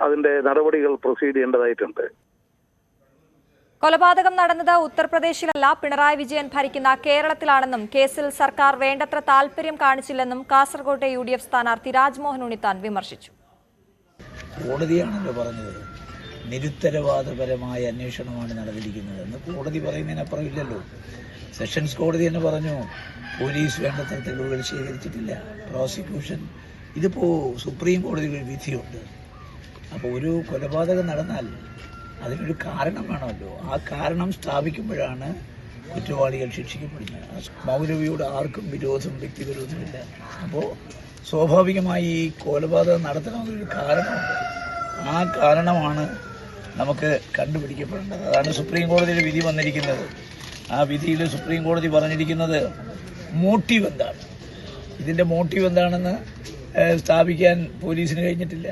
അതിന്റെ നടപടികൾ പ്രൊസീഡ് ചെയ്യേണ്ടതായിട്ടുണ്ട്. കൊലപാതകം നടന്നത് ഉത്തർപ്രദേശിലല്ല. പിണറായി വിജയൻ ഭരിക്കുന്ന കേരളത്തിലാണെന്നും കേസിൽ സർക്കാർ വേണ്ടത്ര താൽപര്യം കാണിച്ചില്ലെന്നും കാസർകോട്ടെ യു ഡി എഫ് സ്ഥാനാർത്ഥി രാജ്മോഹൻ ഉണ്ണിത്താൻ വിമർശിച്ചു. കോടതിയാണല്ലോ പറഞ്ഞത്. നിരുത്തരവാദപരമായ അന്വേഷണമാണ് നടന്നിരിക്കുന്നത് എന്ന് കോടതി പറയുന്നതിനപ്പുറം ഇല്ലല്ലോ. സെഷൻസ് കോടതി തന്നെ പറഞ്ഞു പോലീസ് വേണ്ടത്ര തെളിവുകൾ ശേഖരിച്ചിട്ടില്ല. പ്രോസിക്യൂഷൻ ഇതിപ്പോൾ സുപ്രീം കോടതിയിൽ വിധിയുണ്ട്. അപ്പോൾ ഒരു കൊലപാതകം നടന്നാൽ അതിനൊരു കാരണം വേണമല്ലോ. ആ കാരണം സ്ഥാപിക്കുമ്പോഴാണ് കുറ്റവാളികൾ ശിക്ഷിക്കപ്പെടുന്നത്. മൗലവിയോട് ആർക്കും വിരോധം വ്യക്തിവിരോധമില്ല. അപ്പോൾ സ്വാഭാവികമായി ഈ കൊലപാതകം നടത്തണമെന്നൊരു കാരണമുണ്ട്. ആ കാരണമാണ് നമുക്ക് കണ്ടുപിടിക്കപ്പെടേണ്ടത്. അതാണ് സുപ്രീം കോടതിയിൽ വിധി വന്നിരിക്കുന്നത്. ആ വിധിയിൽ സുപ്രീം കോടതി പറഞ്ഞിരിക്കുന്നത് മോട്ടീവ് എന്താണ്? ഇതിന്റെ മോട്ടീവ് എന്താണെന്ന് സ്ഥാപിക്കാൻ പോലീസിന് കഴിഞ്ഞിട്ടില്ല.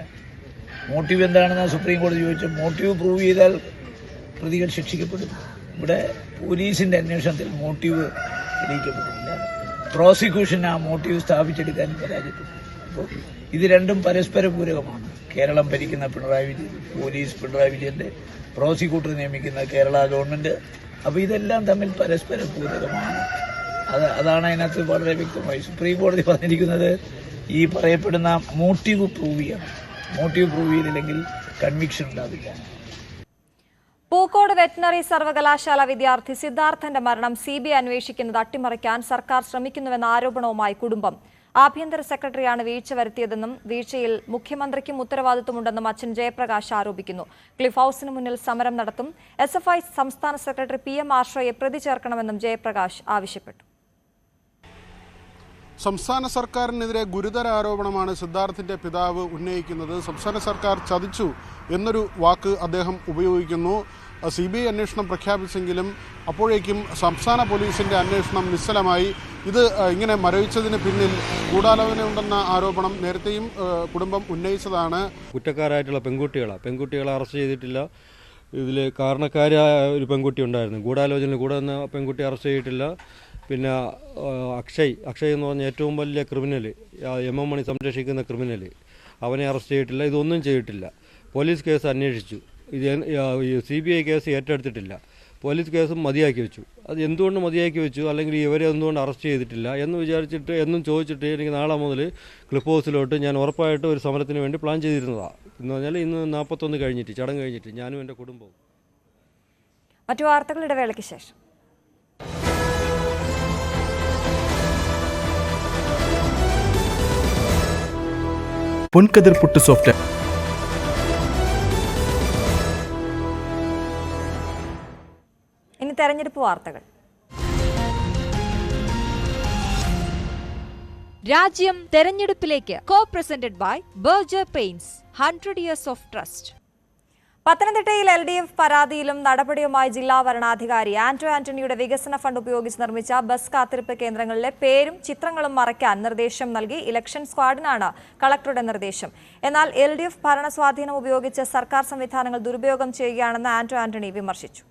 മോട്ടീവ് എന്താണെന്ന് സുപ്രീം കോടതി ചോദിച്ചു. മോട്ടീവ് പ്രൂവ് ചെയ്താൽ പ്രതികൾ ശിക്ഷിക്കപ്പെടും. ഇവിടെ പോലീസിന്റെ അന്വേഷണത്തിൽ മോട്ടീവ് തെളിയിക്കപ്പെടുന്നില്ല പ്രോസിക്യൂഷൻ ആ മോട്ടീവ് സ്ഥാപിച്ചെടുക്കാൻ പരാജയപ്പെട്ടു. അപ്പോൾ ഇത് രണ്ടും പരസ്പര പൂരകമാണ് കേരളം ഭരിക്കുന്ന പിണറായി വിജയൻ പോലീസ് പിണറായി വിജയന്റെ പ്രോസിക്യൂട്ടർ നിയമിക്കുന്ന കേരള ഗവൺമെന്റ് അപ്പോൾ ഇതെല്ലാം തമ്മിൽ പരസ്പര പൂരകമാണ് അത് അതാണ് അതിനകത്ത് വളരെ വ്യക്തമായി സുപ്രീം കോടതി പറഞ്ഞിരിക്കുന്നത്. ഈ പറയപ്പെടുന്ന മോട്ടീവ് പ്രൂവ് ചെയ്യണം. മോട്ടീവ് പ്രൂവ് ചെയ്തില്ലെങ്കിൽ കൺവിക്ഷൻ ഉണ്ടാവില്ല. പൂക്കോട് വെറ്റിനറി സർവകലാശാല വിദ്യാർത്ഥി സിദ്ധാർത്ഥന്റെ മരണം സി ബി ഐ അന്വേഷിക്കുന്നത് അട്ടിമറിക്കാൻ സർക്കാർ ശ്രമിക്കുന്നുവെന്ന ആരോപണവുമായി കുടുംബം. ആഭ്യന്തര സെക്രട്ടറിയാണ് വീഴ്ച വരുത്തിയതെന്നും വീഴ്ചയിൽ മുഖ്യമന്ത്രിക്കും ഉത്തരവാദിത്വമുണ്ടെന്നും അച്ഛൻ ജയപ്രകാശ് ആരോപിക്കുന്നു. ക്ലിഫ് ഹൌസിന് മുന്നിൽ സമരം നടത്തും. എസ് സംസ്ഥാന സെക്രട്ടറി പി എം ആശ്രയെ പ്രതി ജയപ്രകാശ് ആവശ്യപ്പെട്ടു. സംസ്ഥാന സർക്കാരിനെതിരെ ഗുരുതര ആരോപണമാണ് സിദ്ധാർത്ഥിന്റെ പിതാവ് ഉന്നയിക്കുന്നത്. സംസ്ഥാന സർക്കാർ ചതിച്ചു എന്നൊരു വാക്ക് അദ്ദേഹം ഉപയോഗിക്കുന്നു. സി ബി ഐ അന്വേഷണം പ്രഖ്യാപിച്ചെങ്കിലും അപ്പോഴേക്കും സംസ്ഥാന പോലീസിന്റെ അന്വേഷണം നിസ്സലമായി ഇത് ഇങ്ങനെ മരവിച്ചതിന് പിന്നിൽ ഗൂഢാലോചനയുണ്ടെന്ന ആരോപണം നേരത്തെയും കുടുംബം ഉന്നയിച്ചതാണ്. കുറ്റക്കാരായിട്ടുള്ള പെൺകുട്ടികളാണ് പെൺകുട്ടികളെ അറസ്റ്റ് ചെയ്തിട്ടില്ല. ഇതിൽ കാരണക്കാരായ ഒരു പെൺകുട്ടി ഉണ്ടായിരുന്നു. ഗൂഢാലോചനയിൽ കൂടെ പെൺകുട്ടി അറസ്റ്റ് ചെയ്തിട്ടില്ല. പിന്നെ അക്ഷയ്. അക്ഷയ് എന്ന് പറഞ്ഞ ഏറ്റവും വലിയ ക്രിമിനൽ എം എം മണി സംരക്ഷിക്കുന്ന ക്രിമിനൽ അവനെ അറസ്റ്റ് ചെയ്തിട്ടില്ല. ഇതൊന്നും ചെയ്തിട്ടില്ല. പോലീസ് കേസ് അന്വേഷിച്ചു. ഇത് സി ബി ഐ കേസ് ഏറ്റെടുത്തിട്ടില്ല. പോലീസ് കേസും മതിയാക്കി വെച്ചു. അത് എന്തുകൊണ്ട് മതിയാക്കി വെച്ചു? അല്ലെങ്കിൽ ഇവരെ എന്തുകൊണ്ട് അറസ്റ്റ് ചെയ്തിട്ടില്ല? എന്ന് വിചാരിച്ചിട്ട് എന്നും ചോദിച്ചിട്ട് എനിക്ക് നാളെ മുതൽ ക്ലിപ്പ് ഹൗസിലോട്ട് ഞാൻ ഉറപ്പായിട്ട് ഒരു സമരത്തിന് വേണ്ടി പ്ലാൻ ചെയ്തിരുന്നതാണ് എന്ന് പറഞ്ഞാൽ ഇന്ന് നാൽപ്പത്തൊന്ന് കഴിഞ്ഞിട്ട് ചടങ്ങ് കഴിഞ്ഞിട്ട് ഞാനും എന്റെ കുടുംബവും. മറ്റു വാർത്തകളുടെ വേളയ്ക്ക് ശേഷം. പൊൻകതിർ പുട്ട് സോഫ്റ്റ് ഇനി തെരഞ്ഞെടുപ്പ് വാർത്തകൾ. രാജ്യം തെരഞ്ഞെടുപ്പിലേക്ക് co presented by Berger paints hundred years of trust പത്തനംതിട്ടയിൽ എൽ ഡി എഫ് പരാതിയിലും നടപടിയുമായി ജില്ലാ വരണാധികാരി ആന്റോ ആന്റണിയുടെ വികസന ഫണ്ട് ഉപയോഗിച്ച് നിർമ്മിച്ച ബസ് കാത്തിരിപ്പ് കേന്ദ്രങ്ങളിലെ പേരും ചിത്രങ്ങളും മറയ്ക്കാൻ നിർദ്ദേശം നൽകി ഇലക്ഷൻ സ്ക്വാഡിനാണ് കളക്ടറുടെ നിർദ്ദേശം. എന്നാൽ എൽ ഡി എഫ് ഭരണസ്വാധീനം ഉപയോഗിച്ച് സർക്കാർ സംവിധാനങ്ങൾ ദുരുപയോഗം ചെയ്യുകയാണെന്ന് ആന്റോ ആന്റണി വിമർശിച്ചു.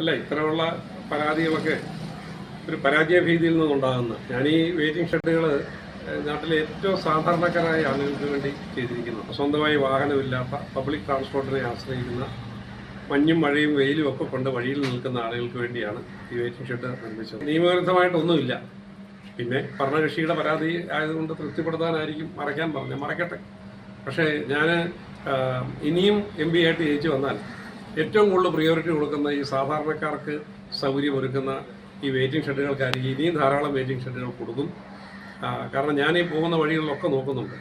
അല്ല പരാതികളൊക്കെ ഒരു പരാജയ ഭീതിയിൽ നിന്നുണ്ടാകുന്ന ഞാൻ ഈ വെയിറ്റിംഗ് ഷെഡുകൾ നാട്ടിലെ ഏറ്റവും സാധാരണക്കാരായ ആളുകൾക്ക് വേണ്ടി ചെയ്തിരിക്കുന്നു സ്വന്തമായി വാഹനമില്ലാത്ത പബ്ലിക് ട്രാൻസ്പോർട്ടിനെ ആശ്രയിക്കുന്ന മഞ്ഞും മഴയും വെയിലും ഒക്കെ കൊണ്ട് വഴിയിൽ നിൽക്കുന്ന ആളുകൾക്ക് വേണ്ടിയാണ് ഈ വെയിറ്റിംഗ് ഷെഡ് നിർമ്മിച്ചത്. നിയമവിരുദ്ധമായിട്ടൊന്നുമില്ല. പിന്നെ ഭരണകക്ഷിയുടെ പരാതി ആയതുകൊണ്ട് തൃപ്തിപ്പെടുത്താനായിരിക്കും മറയ്ക്കാൻ പറഞ്ഞു മറയ്ക്കട്ടെ പക്ഷേ ഞാൻ ഇനിയും എം പി ആയിട്ട് ജയിച്ചു വന്നാൽ ഏറ്റവും കൂടുതൽ പ്രിയോറിറ്റി കൊടുക്കുന്ന ഈ സാധാരണക്കാർക്ക് സൗകര്യമൊരുക്കുന്ന ഈ വെയിറ്റിംഗ് ഷെഡുകൾക്കായിരിക്കും ഇനിയും ധാരാളം വെയിറ്റിംഗ് ഷെഡുകൾ കൊടുക്കും. കാരണം ഞാൻ ഈ പോകുന്ന വഴികളിലൊക്കെ നോക്കുന്നുണ്ട്.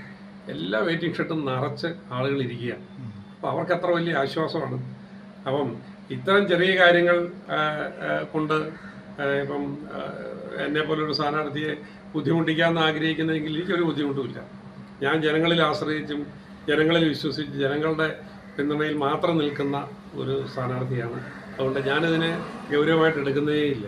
എല്ലാ വെയിറ്റിംഗ് ഷെഡും നിറച്ച് ആളുകൾ ഇരിക്കുകയാണ്. അപ്പോൾ അവർക്ക് അത്ര വലിയ ആശ്വാസമാണ്. അപ്പം ഇത്തരം ചെറിയ കാര്യങ്ങൾ കൊണ്ട് ഇപ്പം എന്നെ പോലൊരു സ്ഥാനാർത്ഥിയെ ബുദ്ധിമുട്ടിക്കാമെന്ന് ആഗ്രഹിക്കുന്നെങ്കിൽ എനിക്കൊരു ബുദ്ധിമുട്ടുമില്ല ഞാൻ ജനങ്ങളിൽ ആശ്രയിച്ചും ജനങ്ങളിൽ വിശ്വസിച്ച് ജനങ്ങളുടെ പിന്തുണയിൽ മാത്രം നിൽക്കുന്ന ഒരു സ്ഥാനാർത്ഥിയാണ്. അതുകൊണ്ട് ഞാനിതിനെ ഗൗരവമായിട്ട് എടുക്കുന്നതേയില്ല.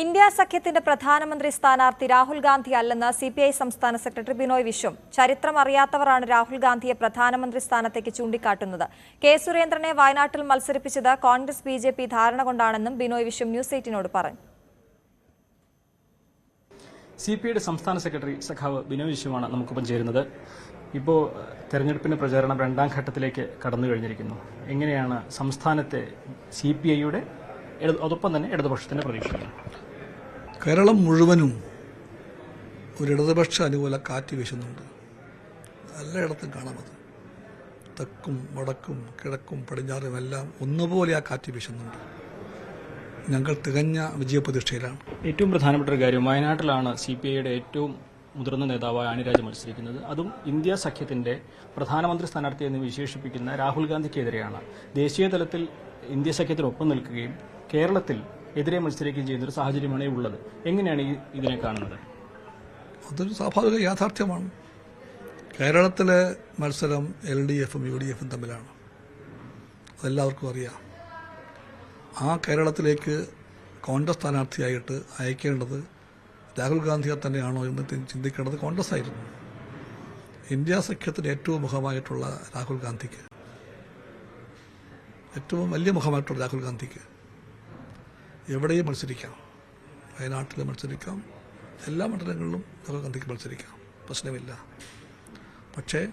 ഇന്ത്യ സഖ്യത്തിന്റെ പ്രധാനമന്ത്രി സ്ഥാനാർത്ഥി രാഹുൽ ഗാന്ധി അല്ലെന്ന് സി പി ഐ സംസ്ഥാന സെക്രട്ടറി ബിനോയ് വിശ്വം. ചരിത്രം അറിയാത്തവരാണ് രാഹുൽ ഗാന്ധിയെ പ്രധാനമന്ത്രി സ്ഥാനത്തേക്ക് ചൂണ്ടിക്കാട്ടുന്നത്. കെ സുരേന്ദ്രനെ വയനാട്ടിൽ മത്സരിപ്പിച്ചത് കോൺഗ്രസ് ബി ജെ പി ധാരണ കൊണ്ടാണെന്നും ബിനോയ് വിശ്വം ന്യൂസ് എയ്റ്റിനോട് പറഞ്ഞു സി പി ഐയുടെ സംസ്ഥാന സെക്രട്ടറി സഖാവ് ബിനോയ് വിശ്വമാണ് നമുക്കൊപ്പം ചേരുന്നത്. ഇപ്പോൾ തെരഞ്ഞെടുപ്പിന്റെ പ്രചാരണം രണ്ടാം ഘട്ടത്തിലേക്ക് കടന്നു കഴിഞ്ഞിരിക്കുന്നു. എങ്ങനെയാണ് സംസ്ഥാനത്തെ സി പി ഐയുടെ അതോടൊപ്പം തന്നെ ഇടതുപക്ഷത്തിന്റെ പ്രതീക്ഷയാണ് കേരളം മുഴുവനും ഒരു ഇടതുപക്ഷ അനുകൂല കാറ്റ് വീശുന്നുണ്ട്. എല്ലായിടത്തും കാണാം അത്. തെക്കും വടക്കും കിഴക്കും പടിഞ്ഞാറും എല്ലാം ഒന്നുപോലെ ആ കാറ്റ് വീശുന്നുണ്ട്. ഞങ്ങൾ തികഞ്ഞ വിജയപ്രതീക്ഷയിലാണ്. ഏറ്റവും പ്രധാനപ്പെട്ട ഒരു കാര്യം വയനാട്ടിലാണ് സി പി ഐയുടെ ഏറ്റവും മുതിർന്ന നേതാവായ ആനിരാജ് മത്സരിക്കുന്നത്. അതും ഇന്ത്യ സഖ്യത്തിന്റെ പ്രധാനമന്ത്രി സ്ഥാനാർത്ഥി എന്ന് വിശേഷിപ്പിക്കുന്ന രാഹുൽ ഗാന്ധിക്കെതിരെയാണ്. ദേശീയ തലത്തിൽ ഇന്ത്യ സഖ്യത്തിനൊപ്പം നിൽക്കുകയും കേരളത്തിൽ എതിരെ മത്സരിക്കുകയും ചെയ്യുന്ന ഒരു സാഹചര്യമാണ് ഉള്ളത്. എങ്ങനെയാണ് ഇതിനെ കാണുന്നത്? അതൊരു സ്വാഭാവിക യാഥാർത്ഥ്യമാണ്. കേരളത്തിലെ മത്സരം എൽ ഡി എഫും യു ഡി എഫും തമ്മിലാണ്. അതെല്ലാവർക്കും അറിയാം. ആ കേരളത്തിലേക്ക് കോൺഗ്രസ് സ്ഥാനാർത്ഥിയായിട്ട് അയക്കേണ്ടത് രാഹുൽ ഗാന്ധിയെ തന്നെയാണോ എന്ന് ചിന്തിക്കേണ്ടത് കോൺഗ്രസ് ആയിരുന്നു ഇന്ത്യ സഖ്യത്തിന് ഏറ്റവും മുഖമായിട്ടുള്ള രാഹുൽ ഗാന്ധിക്ക്. ഏറ്റവും വലിയ മുഖമായിട്ടുള്ള രാഹുൽ ഗാന്ധിക്ക്. എവിടെയും മത്സരിക്കാം. വയനാട്ടിൽ മത്സരിക്കാം. എല്ലാ മണ്ഡലങ്ങളിലും നമുക്ക് ഗാന്ധിക്ക് മത്സരിക്കാം. പ്രശ്നമില്ല. പക്ഷേ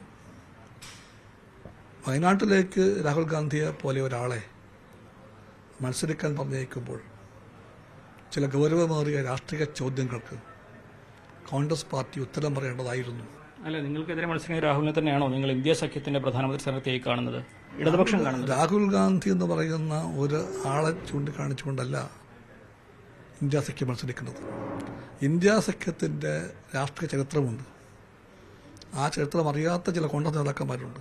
വയനാട്ടിലേക്ക് രാഹുൽ ഗാന്ധിയെ പോലെ ഒരാളെ മത്സരിക്കാൻ പറഞ്ഞേക്കുമ്പോൾ ചില ഗൗരവമേറിയ രാഷ്ട്രീയ ചോദ്യങ്ങൾക്ക് കോൺഗ്രസ് പാർട്ടി ഉത്തരം പറയേണ്ടതായിരുന്നു. അല്ല നിങ്ങൾക്കെതിരെ മത്സരിക്കുന്ന രാഹുലിനെ തന്നെയാണോ നിങ്ങൾ ഇന്ത്യ സഖ്യത്തിന്റെ പ്രധാനമന്ത്രി സ്ഥാനത്തേക്ക് കാണുന്നത്? ഇടതുപക്ഷം കാണുന്നത്? രാഹുൽ ഗാന്ധി എന്ന് പറയുന്ന ഒരു ആളെ ചൂണ്ടിക്കാണിച്ചുകൊണ്ടല്ല ഇന്ത്യ സഖ്യം മത്സരിക്കുന്നത്. ഇന്ത്യ സഖ്യത്തിന്റെ രാഷ്ട്രീയ ചരിത്രമുണ്ട്. ആ ചരിത്രം അറിയാത്ത ചില കോൺഗ്രസ് നേതാക്കന്മാരുണ്ട്.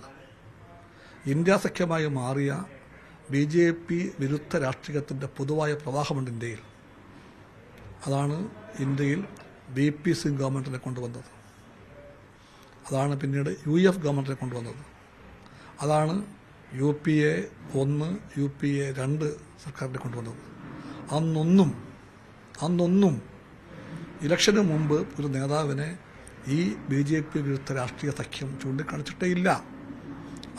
ഇന്ത്യ സഖ്യമായി മാറിയ ബി ജെ പി വിരുദ്ധ രാഷ്ട്രീയത്തിന്റെ പൊതുവായ പ്രവാഹമുണ്ട് ഇന്ത്യയിൽ. അതാണ് ഇന്ത്യയിൽ ബി പി സിംഗ് ഗവൺമെന്റിനെ കൊണ്ടുവന്നത്. അതാണ് പിന്നീട് യു എഫ് ഗവൺമെന്റിനെ കൊണ്ടുവന്നത്. അതാണ് യു പി എ ഒന്ന് യു പി എ രണ്ട് സർക്കാരിനെ കൊണ്ടുവന്നത്. അന്നൊന്നും അന്നൊന്നും ഇലക്ഷന് മുമ്പ് ഒരു നേതാവിനെ ഈ ബി ജെ പി വിരുദ്ധ രാഷ്ട്രീയ സഖ്യം ചൂണ്ടിക്കാണിച്ചിട്ടേ ഇല്ല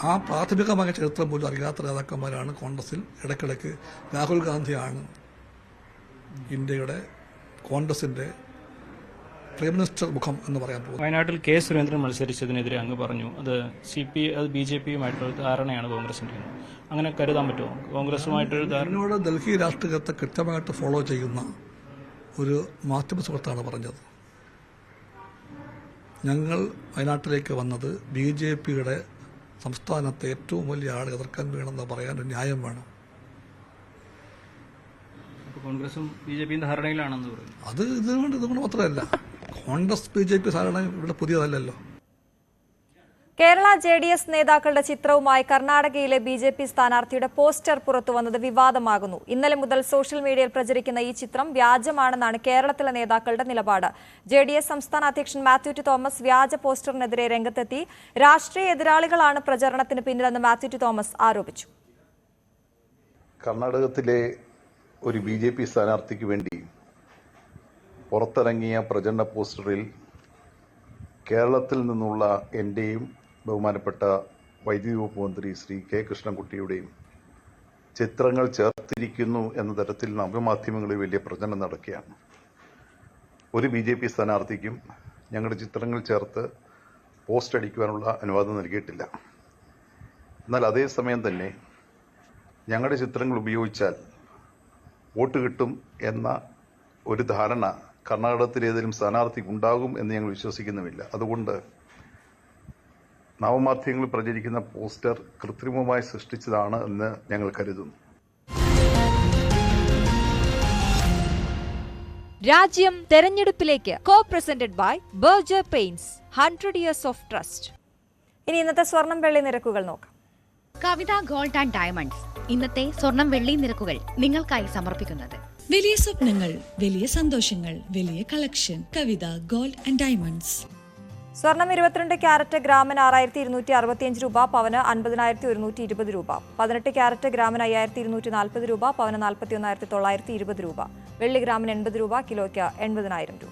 ആ പ്രാഥമികമായ ചരിത്രം പോലും അറിയാത്ത നേതാക്കന്മാരാണ് കോൺഗ്രസിൽ ഇടയ്ക്കിടയ്ക്ക് രാഹുൽ ഗാന്ധിയാണ് ഇന്ത്യയുടെ കോൺഗ്രസിന്റെ പ്രൈം മിനിസ്റ്റർ മുഖം എന്ന് പറയാൻ പോകുന്നത്. വയനാട്ടിൽ കെ സുരേന്ദ്രൻ മത്സരിച്ചതിനെതിരെ അങ്ങ് പറഞ്ഞു. അത് സി പി അത് ബി ജെ പിയുമായിട്ടുള്ള ധാരണയാണ് കോൺഗ്രസിന്റെ അങ്ങനെ കരുതാൻ പറ്റുമോ? കോൺഗ്രസുമായിട്ടുള്ള ധാരണ എന്നോട് ഡൽഹി രാഷ്ട്രീയത്തെ കൃത്യമായിട്ട് ഫോളോ ചെയ്യുന്ന ഒരു മാധ്യമ സുഹൃത്താണ് പറഞ്ഞത്. ഞങ്ങൾ വയനാട്ടിലേക്ക് വന്നത് ബി ജെ പിയുടെ സംസ്ഥാനത്തെ ഏറ്റവും വലിയ ആൾ എതിർക്കാൻ വേണമെന്ന് പറയാൻ ഒരു ന്യായം വേണം. കോൺഗ്രസും ബി ജെ പിയും ധാരണയിലാണെന്ന് പറയുന്നു. അത് ഇതുകൊണ്ട് ഇതുകൊണ്ട് മാത്രമല്ല. കോൺഗ്രസ് ബി ജെ പി സാധാരണ ഇവിടെ പുതിയതല്ലല്ലോ. കേരള ജെ ഡി എസ് നേതാക്കളുടെ ചിത്രവുമായി കർണാടകയിലെ ബി ജെ പി സ്ഥാനാർത്ഥിയുടെ പോസ്റ്റർ പുറത്തുവന്നത് വിവാദമാകുന്നു. ഇന്നലെ മുതൽ സോഷ്യൽ മീഡിയയിൽ പ്രചരിക്കുന്ന ഈ ചിത്രം വ്യാജമാണെന്നാണ് കേരളത്തിലെ നേതാക്കളുടെ നിലപാട്. ജെ ഡി എസ് സംസ്ഥാന അധ്യക്ഷൻ മാത്യു ടി തോമസ് വ്യാജ പോസ്റ്ററിനെതിരെ രംഗത്തെത്തി. രാഷ്ട്രീയ എതിരാളികളാണ് പ്രചരണത്തിന് പിന്നിലെന്ന് മാത്യു ടി തോമസ് ആരോപിച്ചു. കർണാടകത്തിലെ ഒരു ബി ജെ പി സ്ഥാനാർത്ഥിക്ക് വേണ്ടി പുറത്തിറങ്ങിയ പ്രചരണ പോസ്റ്ററിൽ കേരളത്തിൽ നിന്നുള്ള എന്റെയും ബഹുമാനപ്പെട്ട വൈദ്യുതി വകുപ്പ് മന്ത്രി ശ്രീ കെ കൃഷ്ണൻകുട്ടിയുടെയും ചിത്രങ്ങൾ ചേർത്തിരിക്കുന്നു എന്ന തരത്തിൽ നവമാധ്യമങ്ങളിൽ വലിയ പ്രചരണം നടക്കുകയാണ്. ഒരു ബി ജെ പി സ്ഥാനാർത്ഥിക്കും ഞങ്ങളുടെ ചിത്രങ്ങൾ ചേർത്ത് പോസ്റ്റ് അടിക്കുവാനുള്ള അനുവാദം നൽകിയിട്ടില്ല. എന്നാൽ അതേസമയം തന്നെ ഞങ്ങളുടെ ചിത്രങ്ങൾ ഉപയോഗിച്ചാൽ വോട്ട് കിട്ടും എന്ന ഒരു ധാരണ കർണാടകത്തിൽ ഏതെങ്കിലും സ്ഥാനാർത്ഥിക്ക് ഉണ്ടാകും എന്ന് ഞങ്ങൾ വിശ്വസിക്കുന്നുമില്ല. അതുകൊണ്ട് നവമാധ്യമങ്ങളിൽ പ്രചരിക്കുന്ന പോസ്റ്റർ കൃത്രിമമായി സൃഷ്ടിച്ചതാണ് എന്ന് ഞങ്ങൾ കരുതുന്നു. രാജ്യം തെരഞ്ഞെടുപ്പിലേക്ക് co presented by Berger Paints hundred years of trust ഇനി ഇന്നത്തെ സ്വർണം വെള്ളി നിരക്കുകൾ നോക്കാം. കവിത ഗോൾഡ് ആൻഡ് ഡയമണ്ട്സ് ഇന്നത്തെ സ്വർണം വെള്ളി നിരക്കുകൾ നിങ്ങൾക്കായി സമർപ്പിക്കുന്നത്. വലിയ സ്വപ്നങ്ങൾ വലിയ സന്തോഷങ്ങൾ വലിയ collection Kavitha gold and diamonds സ്വർണം ഇരുപത്തിരണ്ട് ക്യാരറ്റ് ഗ്രാമിന് ആറായിരത്തി ഇരുന്നൂറ്റി അറുപത്തിയഞ്ച് രൂപ പവന് അൻപതിനായിരത്തി ഒരുന്നൂറ്റി ഇരുപത് രൂപ. പതിനെട്ട് ക്യാരറ്റ് ഗ്രാമിന് അയ്യായിരത്തി ഇരുന്നൂറ്റി നാൽപ്പത് രൂപ പവന് നാൽപ്പത്തി ഒന്നായിരത്തി തൊള്ളായിരത്തി ഇരുപത് രൂപ. വെള്ളി ഗ്രാമിന് എൺപത് രൂപ കിലോയ്ക്ക് എൺപതിനായിരം രൂപ.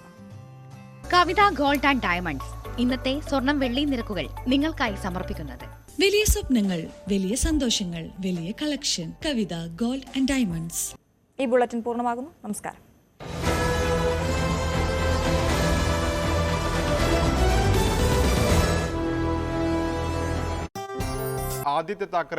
Kavitha gold and diamonds. ഇന്നത്തെ സ്വർണം വെള്ളി നിരക്കുകൾ നിങ്ങൾക്കായി സമർപ്പിക്കുന്നത്. വലിയ സ്വപ്നങ്ങൾ വലിയ സന്തോഷങ്ങൾ വലിയ collection. Kavitha gold and diamonds. ഈ ബുള്ളറ്റിൻ പൂർണമാകുന്നു. നമസ്കാരം. ਆਦਿ ਤੇ ਤੱਕ